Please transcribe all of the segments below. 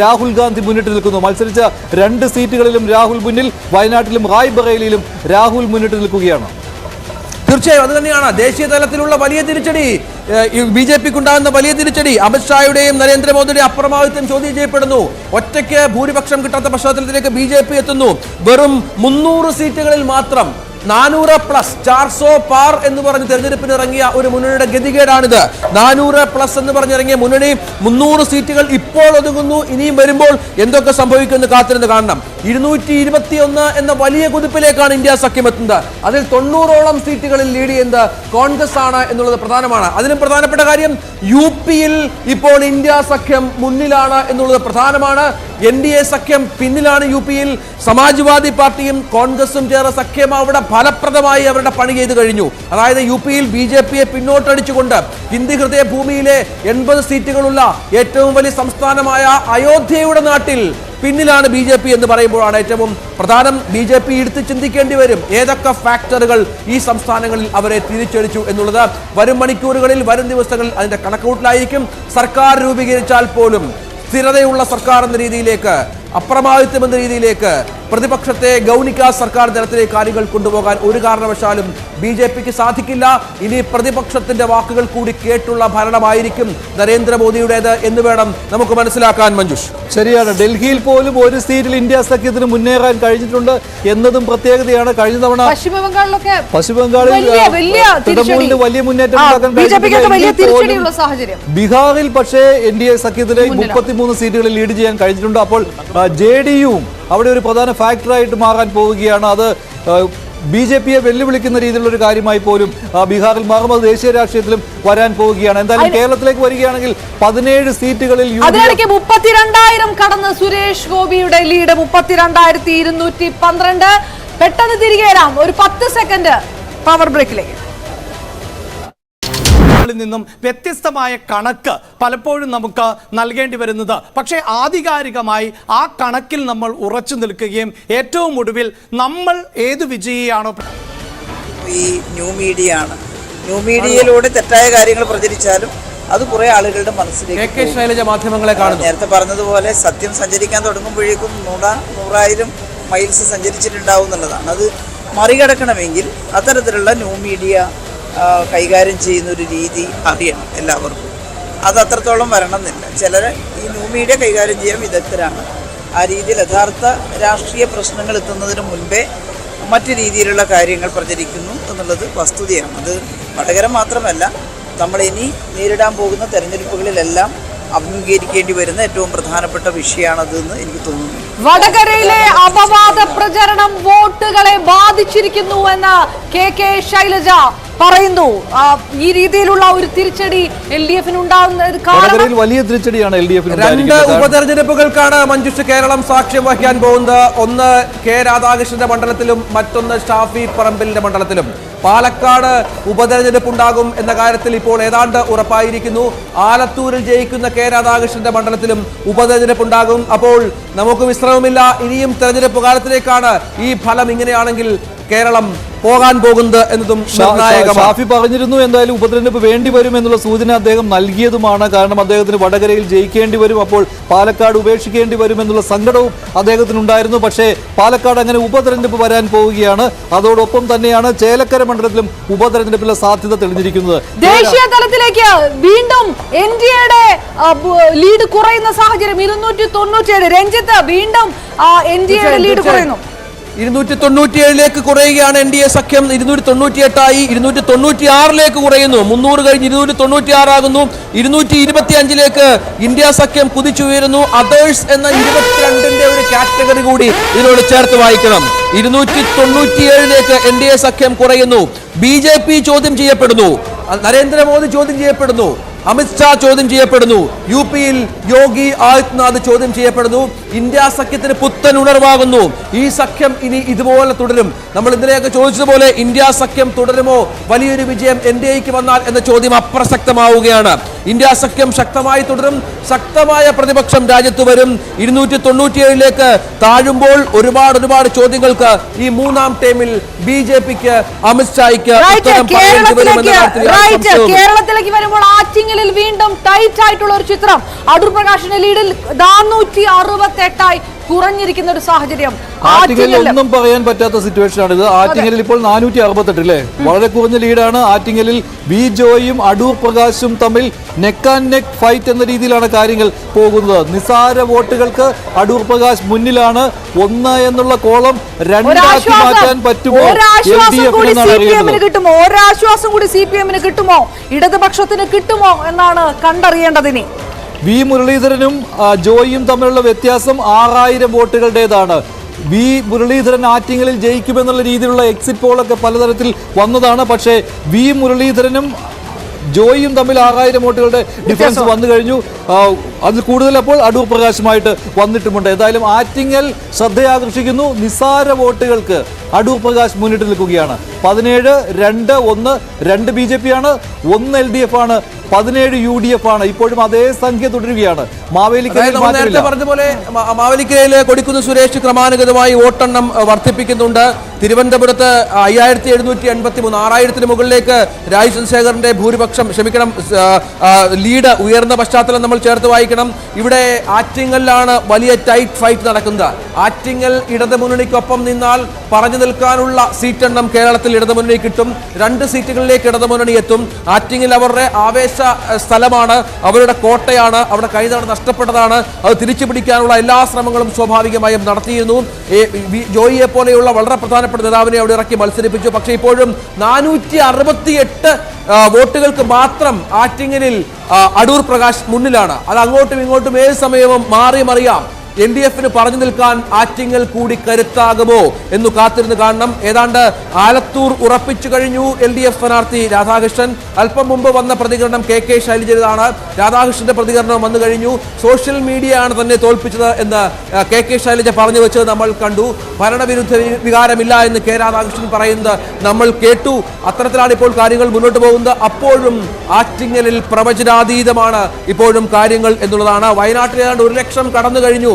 രാഹുൽ ഗാന്ധി മുന്നിട്ട് നിൽക്കുന്നു. മത്സരിച്ച രണ്ട് സീറ്റുകളിലും രാഹുൽ മുന്നിൽ വയനാട്ടിലും റായ്ബറേലിയിലും രാഹുൽ മുന്നിട്ട് നിൽക്കുകയാണ്. തീർച്ചയായും അത് തന്നെയാണ്. ദേശീയ തലത്തിലുള്ള വലിയ തിരിച്ചടി ബി ജെ പിക്ക് ഉണ്ടാകുന്ന വലിയ തിരിച്ചടി. അമിത്ഷായുടെയും നരേന്ദ്രമോദിയുടെയും അപ്രമാദിത്വം ചോദ്യം ചെയ്യപ്പെടുന്നു. ഒറ്റയ്ക്ക് ഭൂരിപക്ഷം കിട്ടാത്ത പശ്ചാത്തലത്തിലേക്ക് ബി എത്തുന്നു. വെറും മുന്നൂറ് സീറ്റുകളിൽ മാത്രം നാനൂറ് പ്ലസ് ചാർസോ പാർ എന്ന് പറഞ്ഞ് തെരഞ്ഞെടുപ്പിന് ഇറങ്ങിയ ഒരു മുന്നണിയുടെ ഗതികേടാണിത്. നാനൂറ് പ്ലസ് എന്ന് പറഞ്ഞിറങ്ങിയ മുന്നണി മുന്നൂറ് സീറ്റുകൾ ഇപ്പോൾ ഒതുങ്ങുന്നു. ഇനിയും വരുമ്പോൾ എന്തൊക്കെ സംഭവിക്കുമെന്ന് കാത്തിരുന്ന് കാണണം. ഇരുന്നൂറ്റി ഇരുപത്തി ഒന്ന് എന്ന വലിയ കുതിപ്പിലേക്കാണ് ഇന്ത്യ സഖ്യം എത്തുന്നത് അതിൽ തൊണ്ണൂറോളം സീറ്റുകളിൽ ലീഡ് ചെയ്യുന്നത് കോൺഗ്രസ് ആണ് എന്നുള്ളത് പ്രധാനമാണ്. അതിലും പ്രധാനപ്പെട്ട കാര്യം യു പിയിൽ ഇപ്പോൾ ഇന്ത്യ സഖ്യം മുന്നിലാണ് എന്നുള്ളത് പ്രധാനമാണ്. എൻ ഡി എ സഖ്യം പിന്നിലാണ് യു പിയിൽ. സമാജ്വാദി പാർട്ടിയും കോൺഗ്രസും ചേർന്ന സഖ്യം അവിടെ ഫലപ്രദമായി അവരുടെ പണി ചെയ്തു കഴിഞ്ഞു. അതായത് യു പിയിൽ ബി ജെ പിയെ പിന്നോട്ടടിച്ചുകൊണ്ട് ഹിന്ദി ഹൃദയ ഭൂമിയിലെ എൺപത് സീറ്റുകളുള്ള ഏറ്റവും വലിയ സംസ്ഥാനമായ അയോധ്യയുടെ നാട്ടിൽ പിന്നിലാണ് ബി ജെ പി എന്ന് പറയുമ്പോഴാണ് ഏറ്റവും പ്രധാനം. ബി ജെ പി എടുത്ത് ചിന്തിക്കേണ്ടി വരും ഏതൊക്കെ ഫാക്ടറുകൾ ഈ സംസ്ഥാനങ്ങളിൽ അവരെ തിരിച്ചടിച്ചു എന്നുള്ളത്. വരും മണിക്കൂറുകളിൽ വരും ദിവസങ്ങളിൽ അതിന്റെ കണക്കൂട്ടിലായിരിക്കും സർക്കാർ രൂപീകരിച്ചാൽ പോലും സ്ഥിരതയുള്ള സർക്കാർ എന്ന രീതിയിലേക്ക് അപ്രമാദിത്വം എന്ന രീതിയിലേക്ക് പ്രതിപക്ഷത്തെ ഗൗനിക സർക്കാർ തലത്തിലെ കാര്യങ്ങൾ കൊണ്ടുപോകാൻ ഒരു കാരണവശാലും ബി ജെ പിക്ക് സാധിക്കില്ല. ഇനി പ്രതിപക്ഷത്തിന്റെ വാക്കുകൾ കൂടി കേട്ടുള്ള ഭരണമായിരിക്കും നരേന്ദ്രമോദിയുടേത് എന്ന് വേണം നമുക്ക് മനസ്സിലാക്കാൻ മഞ്ജുഷ്. ശരിയാണ്. ഡൽഹിയിൽ പോലും ഒരു സീറ്റിൽ ഇന്ത്യ സഖ്യത്തിന് മുന്നേറാൻ കഴിഞ്ഞിട്ടുണ്ട് എന്നതും പ്രത്യേകതയാണ്. കഴിഞ്ഞ തവണ പശ്ചിമ ബംഗാളിലൊക്കെ പശ്ചിമ ബംഗാളിൽ വലിയ വലിയ തൃണമൂലിന് വലിയ മുന്നേറ്റം ബീഹാറിൽ പക്ഷേ എൻ ഡി എ സഖ്യത്തിലെ മുപ്പത്തിമൂന്ന് സീറ്റുകളിൽ ലീഡ് ചെയ്യാൻ കഴിഞ്ഞിട്ടുണ്ട്. അപ്പോൾ ജെ ഡി യുവും അവിടെ ഒരു പ്രധാന ഫാക്ടറായിട്ട് മാറാൻ പോവുകയാണ്. അത് ബി ജെ പിയെ വെല്ലുവിളിക്കുന്ന രീതിയിലുള്ള ഒരു കാര്യമായി പോലും ബീഹാറിൽ മാറും അത് ദേശീയ രാഷ്ട്രീയത്തിലും വരാൻ പോവുകയാണ്. എന്തായാലും കേരളത്തിലേക്ക് വരികയാണെങ്കിൽ പതിനേഴ് സീറ്റുകളിൽ അതിനിടയ്ക്ക് മുപ്പത്തിരണ്ടായിരം കടന്ന് സുരേഷ് ഗോപിയുടെ ലീഡ് മുപ്പത്തിരണ്ടായിരത്തി ഇരുന്നൂറ്റി പന്ത്രണ്ട്. പെട്ടെന്ന് തിരികെ വരാം. ഒരു പത്ത് സെക്കൻഡ് പവർ ബ്രേക്കിലേക്ക് ങ്ങളിൽ നിന്നും വ്യത്യസ്തമായ കണക്ക് പലപ്പോഴും നമുക്ക് നൽകേണ്ടി വരുന്നത്. പക്ഷേ ആധികാരികമായി ആ കണക്കിൽ നമ്മൾ ഉറച്ചു നിൽക്കുകയും ഏറ്റവും ഒടുവിൽ നമ്മൾ ഏത് വിജയിയാണോ ഈ ന്യൂ മീഡിയ ആണ് ന്യൂ മീഡിയയിലൂടെ തെറ്റായ കാര്യങ്ങൾ പ്രചരിച്ചാലും അത് കുറെ ആളുകളുടെ മനസ്സിലേക്ക്. ശൈലജ മാധ്യമങ്ങളെ കാണുന്നു. നേരത്തെ പറഞ്ഞതുപോലെ സത്യം സഞ്ചരിക്കാൻ തുടങ്ങുമ്പോഴേക്കും നൂറ നൂറായിരം മൈൽസ് സഞ്ചരിച്ചിട്ടുണ്ടാവും എന്നുള്ളതാണ്. അത് മറികടക്കണമെങ്കിൽ അത്തരത്തിലുള്ള ന്യൂ മീഡിയ കൈകാര്യം ചെയ്യുന്ന ഒരു രീതി അറിയണം എല്ലാവർക്കും. അത് അത്രത്തോളം വരണം എന്നില്ല ചിലർ ഈ ന്യൂ മീഡിയ കൈകാര്യം ചെയ്യാൻ വിദഗ്ധരാണ്. ആ രീതിയിൽ യഥാർത്ഥ രാഷ്ട്രീയ പ്രശ്നങ്ങൾ എത്തുന്നതിന് മുൻപേ മറ്റു രീതിയിലുള്ള കാര്യങ്ങൾ പ്രചരിക്കുന്നു എന്നുള്ളത് വസ്തുതയാണ്. അത് വടകര മാത്രമല്ല നമ്മൾ ഇനി നേരിടാൻ പോകുന്ന തെരഞ്ഞെടുപ്പുകളിലെല്ലാം അഭിമുഖീകരിക്കേണ്ടി വരുന്ന ഏറ്റവും പ്രധാനപ്പെട്ട വിഷയമാണത് എന്ന് എനിക്ക് തോന്നുന്നു. വടകരയിലെ അപവാദ പ്രചരണം വോട്ടുകളെ ബാധിച്ചിരിക്കുന്നു എന്ന് കെ കെ ശൈലജ പറയുന്നു. ഈ രീതിയിലുള്ള ഒരു തിരിച്ചടി എൽ ഡി എഫിന് ഉണ്ടാകുന്ന കാരണം വടകരയിൽ വലിയ തിരിച്ചടിയാണ് എൽ ഡി എഫിന് രണ്ട്. ഉപതെരഞ്ഞെടുപ്പുകൾക്കാണ് മഞ്ജുഷ് കേരളം സാക്ഷ്യം വഹിക്കാൻ പോകുന്നത്. ഒന്ന് കെ രാധാകൃഷ്ണന്റെ മണ്ഡലത്തിലും മറ്റൊന്ന് ഷാഫി പറമ്പിലിന്റെ മണ്ഡലത്തിലും. പാലക്കാട് ഉപതെരഞ്ഞെടുപ്പ് ഉണ്ടാകും എന്ന കാര്യത്തിൽ ഇപ്പോൾ ഏതാണ്ട് ഉറപ്പായിരിക്കുന്നു. ആലത്തൂരിൽ ജയിക്കുന്ന കെ രാധാകൃഷ്ണന്റെ മണ്ഡലത്തിലും ഉപതെരഞ്ഞെടുപ്പ് ഉണ്ടാകും അപ്പോൾ നമുക്ക് വിശ്രമമില്ല. ഇനിയും തെരഞ്ഞെടുപ്പ് കാലത്തിലേക്കാണ് ഈ ഫലം ഇങ്ങനെയാണെങ്കിൽ കേരളം പോകാൻ പോകുന്നത് എന്നതും ഷാഫി പറഞ്ഞിരുന്നു എന്തായാലും ഉപതെരഞ്ഞെടുപ്പ് വേണ്ടി വരും എന്നുള്ള സൂചന അദ്ദേഹം നൽകിയതുമാണ്. കാരണം അദ്ദേഹത്തിന് വടകരയിൽ ജയിക്കേണ്ടി വരും അപ്പോൾ പാലക്കാട് ഉപേക്ഷിക്കേണ്ടി വരും എന്നുള്ള സങ്കടവും അദ്ദേഹത്തിനുണ്ടായിരുന്നു. പക്ഷേ പാലക്കാട് അങ്ങനെ ഉപതെരഞ്ഞെടുപ്പ് വരാൻ പോവുകയാണ്. അതോടൊപ്പം തന്നെയാണ് ചേലക്കര മണ്ഡലത്തിലും ഉപതെരഞ്ഞെടുപ്പിലെ സാധ്യത തെളിഞ്ഞിരിക്കുന്നത്. ദേശീയ തലത്തിലേക്ക് വീണ്ടും എൻ ഡി എയുടെ ലീഡ് കുറയുന്ന സാഹചര്യം. ഇരുന്നൂറ്റി തൊണ്ണൂറ്റിയേഴ് രഞ്ജിത്ത് വീണ്ടും എൻ ഡി എയുടെ ലീഡ് കുറയുന്നു. ഇരുന്നൂറ്റി തൊണ്ണൂറ്റിയേഴിലേക്ക് കുറയുകയാണ് എൻ ഡി എ സഖ്യം. ഇരുന്നൂറ്റി തൊണ്ണൂറ്റി എട്ടായി ഇരുന്നൂറ്റി തൊണ്ണൂറ്റി ആറിലേക്ക് കുറയുന്നു. മുന്നൂറ് കഴിഞ്ഞ് ഇരുന്നൂറ്റി തൊണ്ണൂറ്റി ആറാകുന്നു ഇരുന്നൂറ്റി ഇരുപത്തി അഞ്ചിലേക്ക് ഇന്ത്യ സഖ്യം കുതിച്ചുയരുന്നു. അതേഴ്സ് എന്ന ഇരുപത്തിരണ്ടിന്റെ ഒരു കാറ്റഗറി കൂടി ഇതിനോട് ചേർത്ത് വായിക്കണം. ഇരുന്നൂറ്റി തൊണ്ണൂറ്റിയേഴിലേക്ക് എൻ ഡി എ സഖ്യം കുറയുന്നു. ബി ജെ പി ചോദ്യം ചെയ്യപ്പെടുന്നു. നരേന്ദ്രമോദി ചോദ്യം ചെയ്യപ്പെടുന്നു. അമിത്ഷാ ചോദ്യം ചെയ്യപ്പെടുന്നു. യു പിയിൽ യോഗി ആദിത്യനാഥ് ചോദ്യം ചെയ്യപ്പെടുന്നു. ഇന്ത്യ സഖ്യത്തിന് പുത്തൻ ഉണർവാകുന്നു. ഈ സഖ്യം ഇനി ഇതുപോലെ തുടരും. നമ്മൾ ഇന്നലെയൊക്കെ ചോദിച്ചതുപോലെ ഇന്ത്യ സഖ്യം തുടരുമോ? വലിയൊരു വിജയം എൻ ഡി എക്ക് വന്നാൽ എന്ന ചോദ്യം അപ്രസക്തമാവുകയാണ്. ഇന്ത്യ സഖ്യം ശക്തമായി തുടരും. ശക്തമായ പ്രതിപക്ഷം രാജ്യത്ത് വരും. ഇരുന്നൂറ്റി തൊണ്ണൂറ്റിയേഴിലേക്ക് താഴുമ്പോൾ ഒരുപാട് ഒരുപാട് ചോദ്യങ്ങൾക്ക് ഈ മൂന്നാം ടൈമിൽ ബി ജെ പിക്ക് അമിത്ഷായ്ക്ക്. കേരളത്തിലേക്ക് വരുമ്പോൾ ആറ്റിങ്ങലിൽ വീണ്ടും ടൈറ്റ് ആയിട്ടുള്ള ഒരു ചിത്രം. അടൂർ പ്രകാശിന്റെ ലീഡിൽ നാനൂറ്റി അറുപത്തി എട്ടായി കുറഞ്ഞിരിക്കുന്ന ഒരു സാഹചര്യം. ആറ്റിങ്ങലിൽ ഒന്നും പറയാൻ പറ്റാത്ത സിറ്റുവേഷൻ ആണ് ഇത്. ആറ്റിങ്ങലിൽ ഇപ്പോൾ നാനൂറ്റി അറുപത്തെട്ട് അല്ലേ വളരെ കുറഞ്ഞ ലീഡാണ് ആറ്റിങ്ങലിൽ ബി ജോയും അടൂർ പ്രകാശും തമ്മിൽ നെക്ക് ആൻഡ് നെക്ക് ഫൈറ്റ് എന്ന രീതിയിലാണ് കാര്യങ്ങൾ പോകുന്നത്. നിസാര വോട്ടുകൾക്ക് അടൂർ പ്രകാശ് മുന്നിലാണ്. ഒന്ന് എന്നുള്ള കോളം രണ്ടാക്കി മാറ്റാൻ പറ്റുമോ? കിട്ടുമോ? ഒരാശ്വാസം കൂടി സി പി എമ്മിന് കിട്ടുമോ? ഇടതുപക്ഷത്തിന് കിട്ടുമോ എന്നാണ് കണ്ടറിയേണ്ടതിനി. വി മുരളീധരനും ജോയിയും തമ്മിലുള്ള വ്യത്യാസം ആറായിരം വോട്ടുകളുടേതാണ്. വി മുരളീധരൻ ആറ്റിങ്ങലിൽ ജയിക്കുമെന്നുള്ള രീതിയിലുള്ള എക്സിറ്റ് പോളൊക്കെ പലതരത്തിൽ വന്നതാണ്. പക്ഷേ വി മുരളീധരനും ജോയിയും തമ്മിൽ ആറായിരം വോട്ടുകളുടെ ഡിഫറൻസ് വന്നു കഴിഞ്ഞു. അതിൽ കൂടുതൽ അപ്പോൾ അടൂർ പ്രകാശുമായിട്ട് വന്നിട്ടുമുണ്ട്. ഏതായാലും ആറ്റിങ്ങൽ ശ്രദ്ധയാകർഷിക്കുന്നു. നിസാര വോട്ടുകൾക്ക് അടൂർ പ്രകാശ് മുന്നിട്ട് നിൽക്കുകയാണ്. പതിനേഴ് രണ്ട് ഒന്ന് രണ്ട് ബി ജെ പി ആണ് ഒന്ന് എൽ ഡി എഫ് ആണ്. പതിനേഴ് യു ഡി എഫ് ആണ്. ഇപ്പോഴും അതേ സംഖ്യ തുടരുകയാണ്. മാവേലിക്കരയിൽ മാവേലിക്കരയിലെ കൊടിക്കുന്ന് സുരേഷ് ക്രമാനുഗതമായി വോട്ടെണ്ണം വർദ്ധിപ്പിക്കുന്നുണ്ട്. തിരുവനന്തപുരത്ത് അയ്യായിരത്തി എഴുന്നൂറ്റി എൺപത്തി മൂന്ന് ആറായിരത്തിന് മുകളിലേക്ക് രാജ് ചന്ദ്രശേഖറിന്റെ ഭൂരിപക്ഷം ക്ഷമിക്കണം ലീഡ് ഉയർന്ന പശ്ചാത്തലം നമ്മൾ ചേർത്ത് വായിക്കണം. ഇവിടെ ആറ്റിങ്ങലിലാണ് വലിയ ടൈറ്റ് ഫൈറ്റ് നടക്കുന്നത്. ആറ്റിങ്ങൽ ഇടതുമുന്നണിക്കൊപ്പം നിന്നാൽ പറഞ്ഞു നിൽക്കാനുള്ള സീറ്റെണ്ണം കേരളത്തിൽ ഇടതുമുന്നണി കിട്ടും. രണ്ട് സീറ്റുകളിലേക്ക് ഇടതുമുന്നണി എത്തും. ആറ്റിങ്ങൽ അവരുടെ ആവേശ സ്ഥലമാണ്. അവരുടെ കോട്ടയാണ്. അവിടെ തവണ നഷ്ടപ്പെട്ടതാണ്. അത് തിരിച്ചു പിടിക്കാനുള്ള എല്ലാ ശ്രമങ്ങളും സ്വാഭാവികമായും നടത്തിയിരുന്നു. ജോയിയെ പോലെയുള്ള വളരെ പ്രധാനപ്പെട്ട നേതാവിനെ അവിടെ ഇറക്കി മത്സരിപ്പിച്ചു. പക്ഷേ ഇപ്പോഴും നാനൂറ്റി അറുപത്തിയെട്ട് വോട്ടുകൾക്ക് മാത്രം ആറ്റിങ്ങലിൽ അടൂർ പ്രകാശ് മുന്നിലാണ്. അത് അങ്ങോട്ടും ഇങ്ങോട്ടും ഏത് സമയവും മാറി മറിയാം. എൽ ഡി എഫിന് പറഞ്ഞു നിൽക്കാൻ ആറ്റിങ്ങൽ കൂടി കരുത്താകുമോ എന്ന് കാത്തിരുന്ന് കാണണം. ഏതാണ്ട് ആലത്തൂർ ഉറപ്പിച്ചു കഴിഞ്ഞു എൽ ഡി എഫ് സ്ഥാനാർത്ഥി രാധാകൃഷ്ണൻ. അല്പം മുമ്പ് വന്ന പ്രതികരണം കെ കെ ശൈലജയുടേതാണ്. രാധാകൃഷ്ണന്റെ പ്രതികരണം വന്നു കഴിഞ്ഞു. സോഷ്യൽ മീഡിയ ആണ് തന്നെ തോൽപ്പിച്ചത് എന്ന് കെ കെ ശൈലജ പറഞ്ഞു വെച്ചത് നമ്മൾ കണ്ടു. ഭരണവിരുദ്ധ വികാരമില്ല എന്ന് കെ രാധാകൃഷ്ണൻ പറയുന്നത് നമ്മൾ കേട്ടു. അത്തരത്തിലാണ് ഇപ്പോൾ കാര്യങ്ങൾ മുന്നോട്ട് പോകുന്നത്. അപ്പോഴും ആറ്റിങ്ങലിൽ പ്രവചനാതീതമാണ് ഇപ്പോഴും കാര്യങ്ങൾ എന്നുള്ളതാണ്. വയനാട്ടിൽ ഏതാണ്ട് ഒരു ലക്ഷം കടന്നു കഴിഞ്ഞു.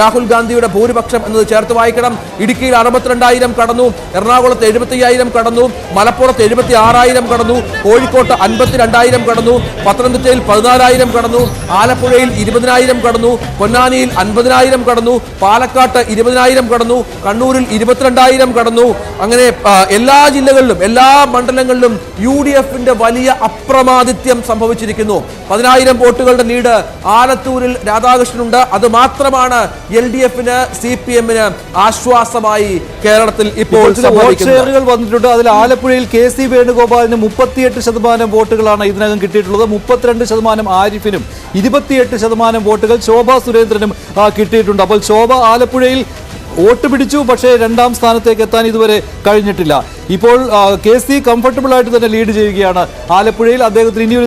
രാഹുൽ ഗാന്ധിയുടെ ഭൂരിപക്ഷം എന്നത് ചേർത്ത് വായിക്കണം. ഇടുക്കിയിൽ അറുപത്തിരണ്ടായിരം കടന്നു. എറണാകുളത്ത് എഴുപത്തി അയ്യായിരം കടന്നു. മലപ്പുറത്ത് എഴുപത്തി ആറായിരം കടന്നു. കോഴിക്കോട്ട് അൻപത്തിരണ്ടായിരം കടന്നു. പത്തനംതിട്ടയിൽ പതിനാലായിരം കടന്നു. ആലപ്പുഴയിൽ ഇരുപതിനായിരം കടന്നു. പൊന്നാനിയിൽ അൻപതിനായിരം കടന്നു. പാലക്കാട്ട് ഇരുപതിനായിരം കടന്നു. കണ്ണൂരിൽ ഇരുപത്തിരണ്ടായിരം കടന്നു. അങ്ങനെ എല്ലാ ജില്ലകളിലും എല്ലാ മണ്ഡലങ്ങളിലും യു ഡി എഫിന്റെ വലിയ അപ്രമാദിത്യം സംഭവിച്ചിരിക്കുന്നു. പതിനായിരം വോട്ടുകളുടെ ലീഡ് ആലത്തൂരിൽ രാധാകൃഷ്ണനുണ്ട്. അത് മാത്രമാണ് എൽ ഡി എഫിന് സി പി എമ്മിന് ആശ്വാസമായി കേരളത്തിൽ ഇപ്പോൾ ഷെയറുകൾ വന്നിട്ടുണ്ട്. അതിൽ ആലപ്പുഴയിൽ കെ സി വേണുഗോപാലിന് മുപ്പത്തിയെട്ട് ശതമാനം വോട്ടുകളാണ് ഇതിനകം കിട്ടിയിട്ടുള്ളത്. മുപ്പത്തിരണ്ട് ശതമാനം ആരിഫിനും ഇരുപത്തിയെട്ട് ശതമാനം വോട്ടുകൾ ശോഭ സുരേന്ദ്രനും കിട്ടിയിട്ടുണ്ട്. അപ്പോൾ ശോഭ ആലപ്പുഴയിൽ വോട്ട് പിടിച്ചു പക്ഷേ രണ്ടാം സ്ഥാനത്തേക്ക് എത്താൻ ഇതുവരെ കഴിഞ്ഞിട്ടില്ല. ഇപ്പോൾ കെ സി കംഫർട്ടബിൾ ആയിട്ട് തന്നെ ലീഡ് ചെയ്യുകയാണ് ആലപ്പുഴയിൽ. അദ്ദേഹത്തിന് ഇനിയൊരു